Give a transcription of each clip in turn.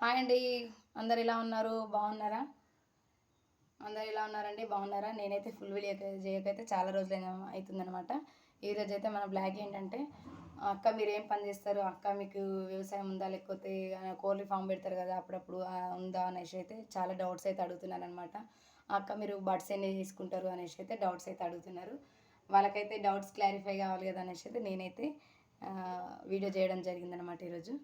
Hi అండి. అందరు ఎలా ఉన్నారు? బాగున్నారా? అందరు ఎలా ఉన్నారండి? బాగున్నారా? నేనైతే ఫుల్ వీడియో చేయకైతే చాలా రోజులు అవుతుందనమాట ఈరోజు అయితే మన బ్లాగ్ ఏంటంటే అక్క మీరు ఏం పని చేస్తారు? అక్క మీకు వ్యవసాయం ఉందా? లేకపోతే కోళ్ళ ఫామ్ పెడతారు కదా అప్పుడప్పుడు ఉందా? అనేసి అయితే చాలా డౌట్స్ అయితే అడుగుతున్నాను అనమాట అక్క మీరు బడ్స్ ఎన్ని తీసుకుంటారు? అనేసి అయితే డౌట్స్ అయితే అడుగుతున్నారు. వాళ్ళకైతే డౌట్స్ క్లారిఫై కావాలి కదా? అనేసి అయితే నేనైతే వీడియో చేయడం జరిగిందనమాట ఈరోజు.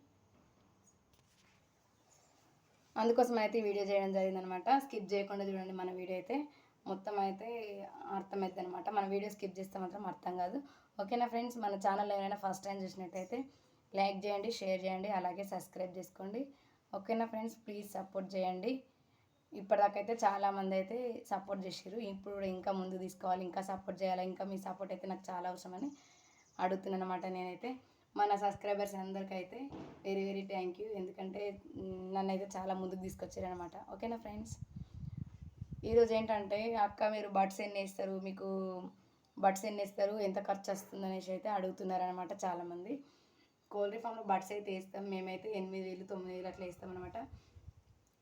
అందుకోసం అయితే ఈ వీడియో చేయడం జరిగిందనమాట. స్కిప్ చేయకుండా చూడండి మన వీడియో అయితే. మొత్తం అయితే అర్థమవుతుంది అనమాట మన వీడియో స్కిప్ చేస్తే మాత్రం అర్థం కాదు. ఓకేనా ఫ్రెండ్స్? మన ఛానల్ ఏమైనా ఫస్ట్ టైం చూసినట్టయితే లైక్ చేయండి షేర్ చేయండి అలాగే సబ్స్క్రైబ్ చేసుకోండి. ఓకేనా ఫ్రెండ్స్? ప్లీజ్ సపోర్ట్ చేయండి. ఇప్పటిదాకైతే చాలామంది అయితే సపోర్ట్ చేసారు ఇప్పుడు ఇంకా ముందు తీసుకోవాలి ఇంకా సపోర్ట్ చేయాలి ఇంకా మీ సపోర్ట్ అయితే నాకు చాలా అవసరమని అడుగుతున్నాను అనమాట నేనైతే. మన సబ్స్క్రైబర్స్ అందరికీ అయితే వెరీ వెరీ థ్యాంక్ యూ. ఎందుకంటే నన్ను అయితే చాలా ముందుకు తీసుకొచ్చారనమాట ఓకేనా ఫ్రెండ్స్? ఈరోజు ఏంటంటే అక్క మీరు బడ్స్ ఎన్ని వేస్తారు? మీకు బడ్స్ ఎన్ని వేస్తారు? ఎంత ఖర్చు వస్తుంది అనేసి అయితే అడుగుతున్నారనమాట చాలామంది. కోల్డ్రీ ఫామ్లో బడ్స్ అయితే వేస్తాం. మేమైతే ఎనిమిది వేలు తొమ్మిది వేలు అట్లా వేస్తాం అనమాట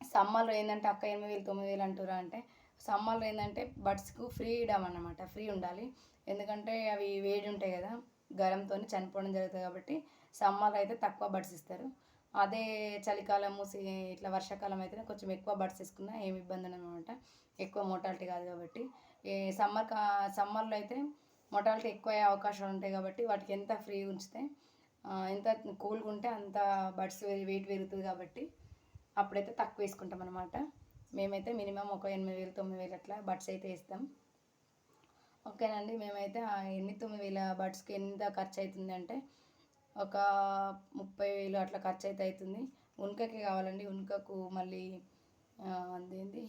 సమ్మర్లో ఏంటంటే అక్క ఎనిమిది వేలు తొమ్మిది వేలు అంటారా అంటే సమ్మర్లో ఏంటంటే బడ్స్కు ఫ్రీడమ్ అన్నమాట. ఫ్రీ ఉండాలి. ఎందుకంటే అవి వేడి ఉంటాయి కదా. గరంతో చనిపోవడం జరుగుతుంది కాబట్టి సమ్మర్లో అయితే తక్కువ బడ్స్ ఇస్తారు. అదే చలికాలము సి- ఇట్లా వర్షాకాలం అయితే కొంచెం ఎక్కువ బడ్స్ తీసుకున్నా ఏమి ఇబ్బంది అనమాట ఎక్కువ మోటాలిటీ కాదు కాబట్టి. సమ్మర్ కా సమ్మర్లో అయితే మోటాలిటీ ఎక్కువ అయ్యే అవకాశాలు ఉంటాయి కాబట్టి వాటికి ఎంత ఫ్రీ ఉంచితే ఎంత కూల్గా ఉంటే అంత బడ్స్ వెయిట్ పెరుగుతుంది కాబట్టి అప్పుడైతే తక్కువ వేసుకుంటాం అనమాట మేమైతే మినిమం ఒక ఎనిమిది వేలు తొమ్మిది వేలు అట్లా బడ్స్ అయితే వేస్తాం. ఓకేనండి. మేమైతే ఎన్ని తొమ్మిది వేల బడ్స్కి ఎంత ఖర్చు అవుతుంది అంటే ఒక ముప్పై వేలు అట్లా ఖర్చు అయితే అవుతుంది ఉనకకి కావాలండి. ఉనకకు మళ్ళీ ఆ, అదేంటి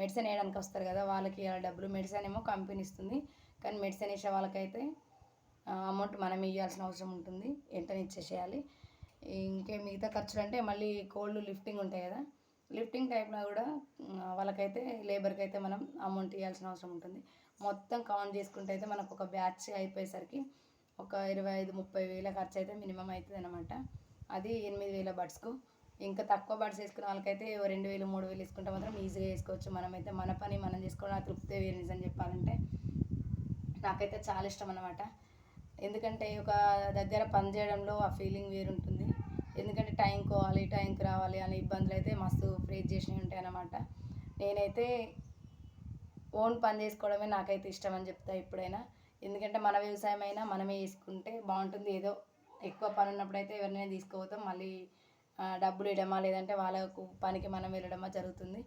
మెడిసిన్ వేయడానికి వస్తారు కదా వాళ్ళకి డబ్బులు మెడిసిన్ ఏమో కంపెనీ ఇస్తుంది. కానీ మెడిసిన్ వేసే వాళ్ళకైతే అమౌంట్ మనం ఇవ్వాల్సిన అవసరం ఉంటుంది. వెంటనే ఇచ్చేసేయాలి. ఇంకే మిగతా ఖర్చులు అంటే మళ్ళీ కోల్డ్ లిఫ్టింగ్ ఉంటాయి కదా లిఫ్టింగ్ టైప్లో కూడా వాళ్ళకైతే లేబర్కి అయితే మనం అమౌంట్ ఇవ్వాల్సిన అవసరం ఉంటుంది. మొత్తం కౌంట్ చేసుకుంటే అయితే మనకు ఒక బ్యాచ్ అయిపోయేసరికి ఒక ఇరవై ఐదు ముప్పై వేల ఖర్చు అయితే మినిమం అవుతుంది అనమాట అది ఎనిమిది వేల బడ్స్కు ఇంకా తక్కువ బడ్స్ వేసుకున్న వాళ్ళకైతే ఓ రెండు వేలు మూడు వేలు వేసుకుంటే మాత్రం ఈజీగా వేసుకోవచ్చు. మనమైతే మన పని మనం చేసుకోవడం ఆ తృప్తి వేరు నిజం చెప్పాలంటే. నాకైతే చాలా ఇష్టం అనమాట ఎందుకంటే ఒక దగ్గర పని చేయడంలో ఆ ఫీలింగ్ వేరుంటుంది. టైంకి పోవాలి టైంకి రావాలి అనే ఇబ్బందులు అయితే మస్తు ఫేస్ చేసినవి ఉంటాయి అన్నమాట నేనైతే ఓన్ పని చేసుకోవడమే నాకైతే ఇష్టం అని చెప్తా ఎప్పుడైనా. ఎందుకంటే మన వ్యవసాయం అయినా మనమే చేసుకుంటే బాగుంటుంది. ఏదో ఎక్కువ పని ఉన్నప్పుడు అయితే ఎవరినైనా తీసుకుపోతాం మళ్ళీ డబ్బులు ఇవ్వడమా లేదంటే వాళ్ళకు పనికి మనం వెళ్ళడమా జరుగుతుంది.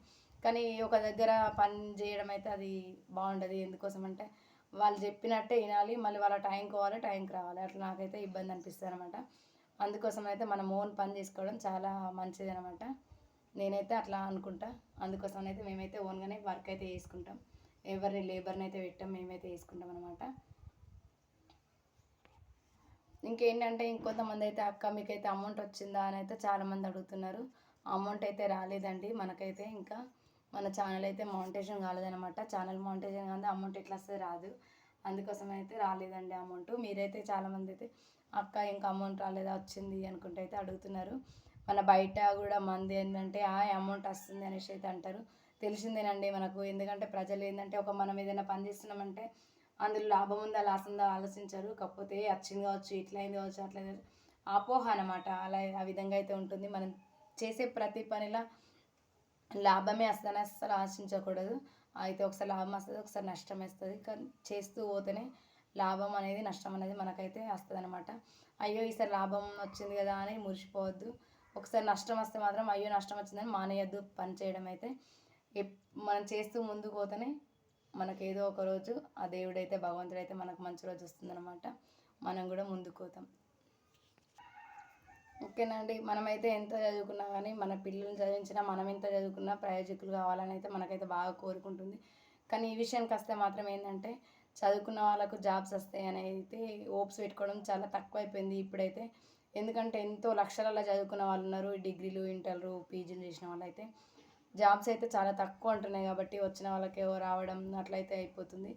కానీ ఒక దగ్గర పని చేయడం అయితే అది బాగుండదు. ఎందుకోసం అంటే వాళ్ళు చెప్పినట్టే వినాలి మళ్ళీ వాళ్ళ టైంకి పోవాలి టైంకి రావాలి. అట్లా నాకైతే ఇబ్బంది అనిపిస్తుంది అనమాట అందుకోసం అయితే మనం ఓన్ పని చేసుకోవడం చాలా మంచిది అనమాట నేనైతే అట్లా అనుకుంటా. అందుకోసం అయితే మేమైతే ఓన్గానే వర్క్ అయితే చేసుకుంటాం. ఎవరిని లేబర్ని అయితే పెట్టాం మేమైతే వేసుకుంటాం అనమాట. ఇంకేంటంటే ఇంకొంతమంది అయితే అక్క మీకైతే అమౌంట్ వచ్చిందా? అని అయితే చాలామంది అడుగుతున్నారు. అమౌంట్ అయితే రాలేదండి మనకైతే ఇంకా. మన ఛానల్ అయితే మౌంటేషన్ కాలేదనమాట. ఛానల్ మౌంటేషన్ కానీ అమౌంట్ ఎట్లా వస్తే రాదు. అందుకోసం అయితే రాలేదండి అమౌంట్ మీరైతే చాలామంది అయితే అక్క ఇంకా అమౌంట్ రాలేదా? వచ్చింది అనుకుంటే అయితే అడుగుతున్నారు. మన బయట కూడా మంది ఏంటంటే ఆ అమౌంట్ వస్తుంది అనేసి అయితే అంటారు. తెలిసిందేనండి మనకు. ఎందుకంటే ప్రజలు ఏంటంటే ఒక మనం ఏదైనా పని చేస్తున్నామంటే అందులో లాభం ఉందా లాస్ ఉందా ఆలోచించరు. కాకపోతే వచ్చింది కావచ్చు ఇట్లయింది కావచ్చు అట్లా అపోహ అనమాట అలా ఆ విధంగా అయితే ఉంటుంది. మనం చేసే ప్రతి పనిలో లాభమే వస్తుందని అస్సలు ఆశించకూడదు. అయితే ఒకసారి లాభం వస్తుంది ఒకసారి నష్టం వస్తుంది. కానీ చేస్తూ పోతేనే లాభం అనేది నష్టం అనేది మనకైతే వస్తుంది అనమాట అయ్యో ఈసారి లాభం వచ్చింది కదా అని మురిసిపోవద్దు. ఒకసారి నష్టం వస్తే మాత్రం అయ్యో నష్టం వచ్చిందని మానేయద్దు పని చేయడం అయితే. ఎప్- మనం చేస్తూ ముందుకు పోతేనే మనకి ఏదో ఒక రోజు ఆ దేవుడైతే భగవంతుడైతే మనకు మంచి రోజు వస్తుందన్నమాట. మనం కూడా ముందుకు పోతాం. ఓకేనండి మనమైతే ఎంత చదువుకున్నా కానీ మన పిల్లల్ని చదివించినా మనం ఎంత చదువుకున్నా ప్రయోజకులు కావాలని అయితే మనకైతే బాగా కోరుకుంటుంది. కానీ ఈ విషయానికి వస్తే మాత్రం ఏంటంటే చదువుకున్న వాళ్ళకు జాబ్స్ వస్తాయి అయితే హోప్స్ పెట్టుకోవడం చాలా తక్కువ అయిపోయింది ఇప్పుడైతే. ఎందుకంటే ఎంతో లక్షలలో చదువుకున్న వాళ్ళు ఉన్నారు డిగ్రీలు ఇంటర్లు పీజీలు చేసిన వాళ్ళు అయితే జాబ్స్ అయితే చాలా తక్కువ ఉంటున్నాయి కాబట్టి వచ్చిన వాళ్ళకేవో రావడం అట్లయితే అయిపోతుంది.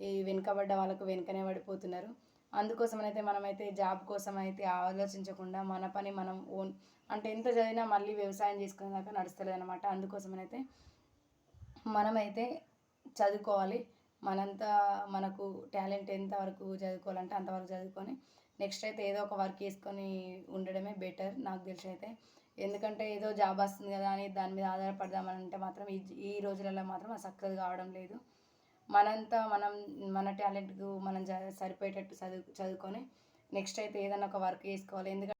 ఈ వెనుకబడ్డ వాళ్ళకు వెనుకనే పడిపోతున్నారు. అందుకోసమైతే మనమైతే జాబ్ కోసం అయితే ఆలోచించకుండా మన పని మనం ఓన్ అంటే ఎంత చదివినా మళ్ళీ వ్యవసాయం చేసుకునే దాకా నడుస్తలేదు అనమాట అందుకోసమనైతే మనమైతే చదువుకోవాలి. మనంతా మనకు టాలెంట్ ఎంతవరకు చదువుకోవాలంటే అంతవరకు చదువుకొని నెక్స్ట్ అయితే ఏదో ఒక వర్క్ చేసుకొని ఉండడమే బెటర్ నాకు తెలిసి అయితే. ఎందుకంటే ఏదో జాబ్ వస్తుంది కదా అని దాని మీద ఆధారపడదామని అంటే మాత్రం ఈ ఈ రోజులలో మాత్రం అది సక్సెస్ కావడం లేదు. మనంతా మనం మన టాలెంట్కు మనం సరిపోయేటట్టు చదువు చదువుకొని నెక్స్ట్ అయితే ఏదైనా ఒక వర్క్ చేసుకోవాలి. ఎందుకంటే